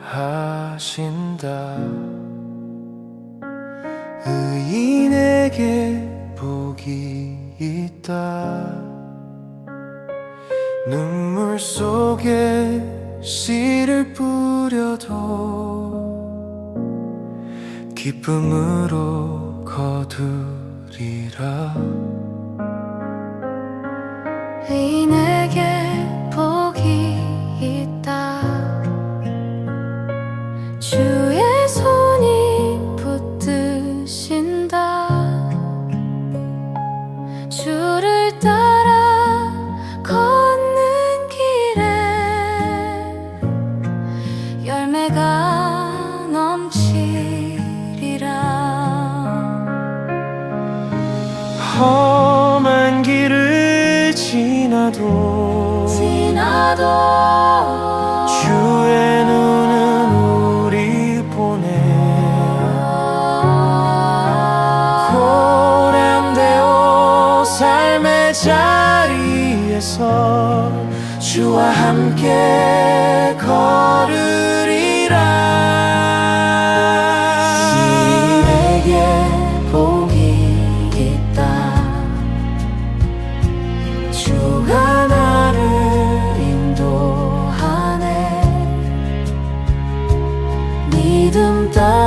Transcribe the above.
말씀하신다. 의인에게 복이 있다. 눈물 속에 씨를 뿌려도 기쁨으로 거두리라. 의인 지나도 지나도 주의 눈은 우리 보내 고난되어 삶의 자리에서 주와 함께 걸으 따라